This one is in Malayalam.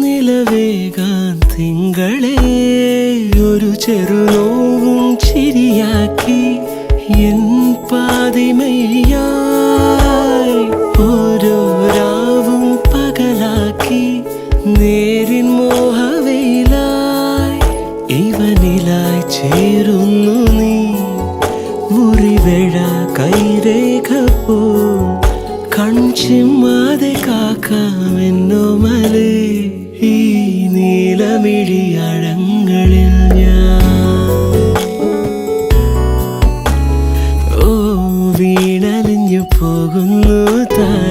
നിലവേകാൻ തിങ്കളെ ഒരു ചെറുനോവും ചിരിയാക്കി എൻ പാതിമയ്യായി ഓരോ രാവും പകലാക്കി നേരിൻ മോഹവയിലായി ഇവനിലായി ചേരുന്നു നീ മുറിവേഴ കൈരേഖ പോ കൺചിമ്മാതെ കാക്കാമെന്നോ മലേ വിഴിയഴങ്ങളിൽ ഞാൻ. ഓ വീണലിഞ്ഞു പോകുന്നു താൻ.